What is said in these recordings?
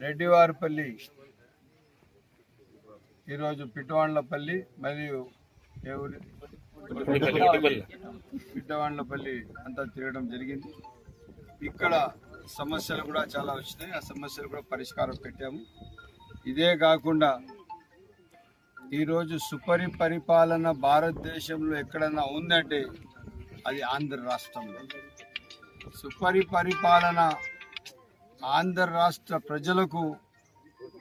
రెడ్డివారిపల్లి. ఈరోజు పిట్టవాండ్లపల్లి మరియు పిట్టవాండ్లపల్లి అంతా తిరగడం జరిగింది. ఇక్కడ సమస్యలు కూడా చాలా వచ్చినాయి. ఆ సమస్యలు కూడా పరిష్కారం పెట్టాము. ఇదే కాకుండా ఈరోజు సుపరి పరిపాలన భారతదేశంలో ఎక్కడైనా ఉందంటే అది ఆంధ్ర రాష్ట్రంలో. సుపరి పరిపాలన ఆంధ్ర రాష్ట్ర ప్రజలకు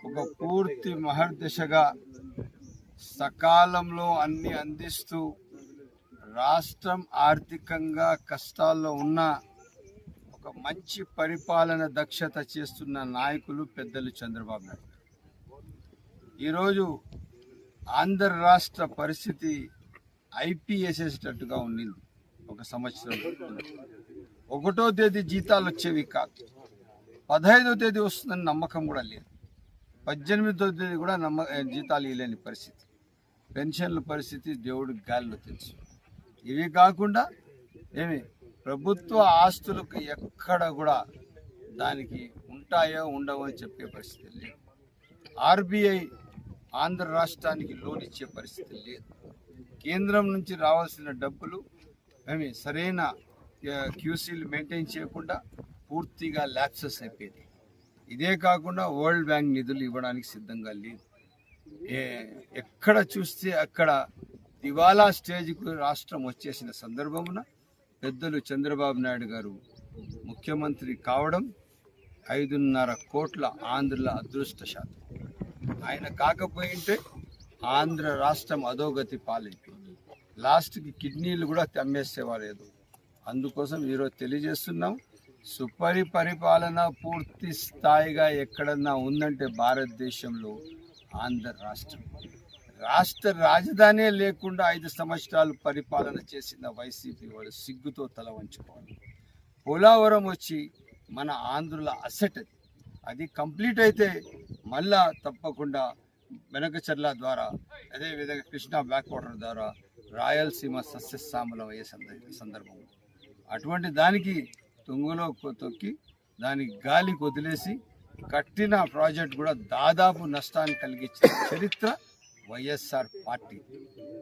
ఒక పూర్తి మహర్దిశగా సకాలంలో అన్ని అందిస్తూ రాష్ట్రం ఆర్థికంగా కష్టాల్లో ఉన్న ఒక మంచి పరిపాలన దక్షత చేస్తున్న నాయకులు పెద్దలు చంద్రబాబు నాయుడు ఈరోజు ఆంధ్ర రాష్ట్ర పరిస్థితి ఐపీఎస్ఎస్టట్టుగా ఉండింది. ఒక సంవత్సరం. ఒకటో తేదీ జీతాలు వచ్చేవి కాదు. పదహైదో తేదీ వస్తుందని నమ్మకం కూడా లేదు. పద్దెనిమిదో తేదీ కూడా నమ్మ జీతాలు ఇవ్వలేని పరిస్థితి. పెన్షన్ల పరిస్థితి దేవుడికి గాలిలో తెలుసు ఇవి కాకుండా ఏమి ప్రభుత్వ ఆస్తులకు ఎక్కడ కూడా దానికి ఉంటాయో ఉండవో అని చెప్పే పరిస్థితి లేదు. ఆర్బీఐ ఆంధ్ర రాష్ట్రానికి లోన్ ఇచ్చే పరిస్థితి లేదు. కేంద్రం నుంచి రావాల్సిన డబ్బులు ఏమి సరైన క్యూసీలు మెయింటైన్ చేయకుండా పూర్తిగా ల్యాప్సెస్ అయిపోయింది ఇదే కాకుండా వరల్డ్ బ్యాంక్ నిధులు ఇవ్వడానికి సిద్ధంగా లేదు. ఏ- ఎక్కడ చూస్తే అక్కడ దివాలా స్టేజ్కు రాష్ట్రం వచ్చేసిన సందర్భమున పెద్దలు చంద్రబాబు నాయుడు గారు ముఖ్యమంత్రి కావడం ఐదున్నర కోట్ల ఆంధ్రుల అదృష్ట శాతం ఆయన కాకపోయింటే ఆంధ్ర రాష్ట్రం అధోగతి పాలైపోయింది. లాస్ట్కి కిడ్నీలు కూడా తమ్మేసేవాలేదు అందుకోసం ఈరోజు తెలియజేస్తున్నాం. సుపరి పరిపాలన పూర్తి స్థాయిగా ఎక్కడన్నా ఉందంటే భారతదేశంలో ఆంధ్ర రాష్ట్రం. రాష్ట్ర రాజధానే లేకుండా ఐదు సంవత్సరాలు పరిపాలన చేసిన వైసీపీ వాళ్ళు సిగ్గుతో తల వంచుకోవాలి. పోలావరం వచ్చి మన ఆంధ్రుల అసెట్ అది. అది కంప్లీట్ అయితే మళ్ళా తప్పకుండా వెనకచర్ల ద్వారా అదేవిధంగా కృష్ణా బ్యాక్ వాటర్ ద్వారా రాయలసీమ సస్యశ్యామలం అయ్యే సంద- సందర్భం. అటువంటి దానికి తుంగులో తొక్కి దానికి గాలికి వదిలేసి కట్టిన ప్రాజెక్ట్ కూడా దాదాపు నష్టాన్ని కలిగించిన చరిత్ర వైఎస్ఆర్ పార్టీ.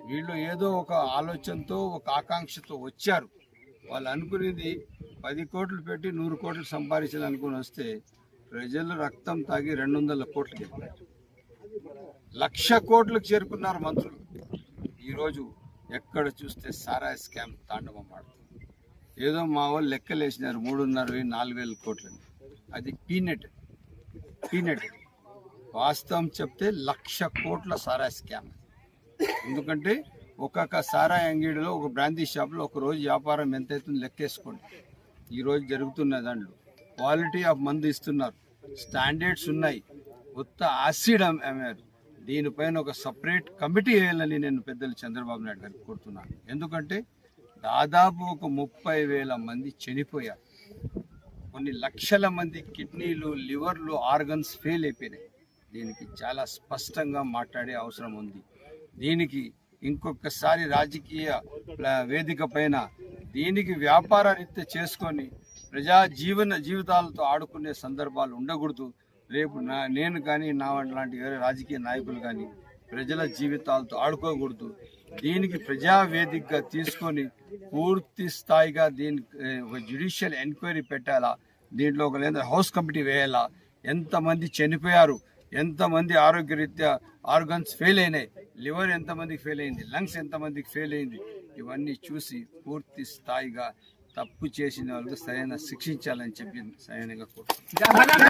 వీళ్ళు ఏదో ఒక ఆలోచనతో ఒక ఆకాంక్షతో వచ్చారు. వాళ్ళు అనుకునేది పది కోట్లు పెట్టి నూరు కోట్లు సంపాదించాలనుకుని వస్తే ప్రజలు రక్తం తాగి రెండు వందల కోట్లు చెప్పారు లక్ష కోట్లకు చేరుకున్నారు మంత్రులు. ఈరోజు ఎక్కడ చూస్తే సారా స్కామ్ తాండవం ఆడుతుంది. ఏదో మా వాళ్ళు లెక్కలేసినారు మూడున్నర నాలుగు వేల కోట్లని అది పీనెట్. పీనెట్. వాస్తవం చెప్తే లక్ష కోట్ల సారా స్కామ్ ఎందుకంటే ఒక్కొక్క సారా అంగడిలో ఒక బ్రాందీ షాప్లో ఒక రోజు వ్యాపారం ఎంత అవుతుందో లెక్కేసుకోండి ఈరోజు జరుగుతున్న దాంట్లో క్వాలిటీ ఆఫ్ మందు ఇస్తున్నారు. స్టాండర్డ్స్ ఉన్నాయి. కొత్త ఆసిడ్ అమ్మారు. దీనిపైన ఒక సపరేట్ కమిటీ వేయాలని నేను పెద్దలు చంద్రబాబు నాయుడు గారికి కోరుతున్నాను. ఎందుకంటే దాదాపు ఒక ముప్పై వేల మంది చనిపోయారు. కొన్ని లక్షల మంది కిడ్నీలు లివర్లు ఆర్గన్స్ ఫెయిల్ అయిపోయినాయి. దీనికి చాలా స్పష్టంగా మాట్లాడే అవసరం ఉంది. దీనికి ఇంకొకసారి రాజకీయ వేదిక పైన దీనికి వ్యాపార రీత్యా చేసుకొని ప్రజా జీవన జీవితాలతో ఆడుకునే సందర్భాలు ఉండకూడదు. రేపు నా నేను కానీ నా లాంటి వేరే రాజకీయ నాయకులు కానీ ప్రజల జీవితాలతో ఆడుకోకూడదు. దీనికి ప్రజా వేదికగా తీసుకొని పూర్తి స్థాయిగా దీనికి ఒక జ్యుడిషియల్ ఎంక్వైరీ పెట్టాలా? దీంట్లో ఒక లేదా హౌస్ కమిటీ వేయాలా? ఎంతమంది చనిపోయారు? ఎంతమంది ఆరోగ్యరీత్యా ఆర్గన్స్ ఫెయిల్ అయినాయి? లివర్ ఎంతమందికి ఫెయిల్ అయింది? లంగ్స్ ఎంతమందికి ఫెయిల్ అయింది? ఇవన్నీ చూసి పూర్తి స్థాయిగా తప్పు చేసిన వాళ్ళకి సరైన శిక్షించాలని చెప్పి సరైనగా కోరుతున్నాను.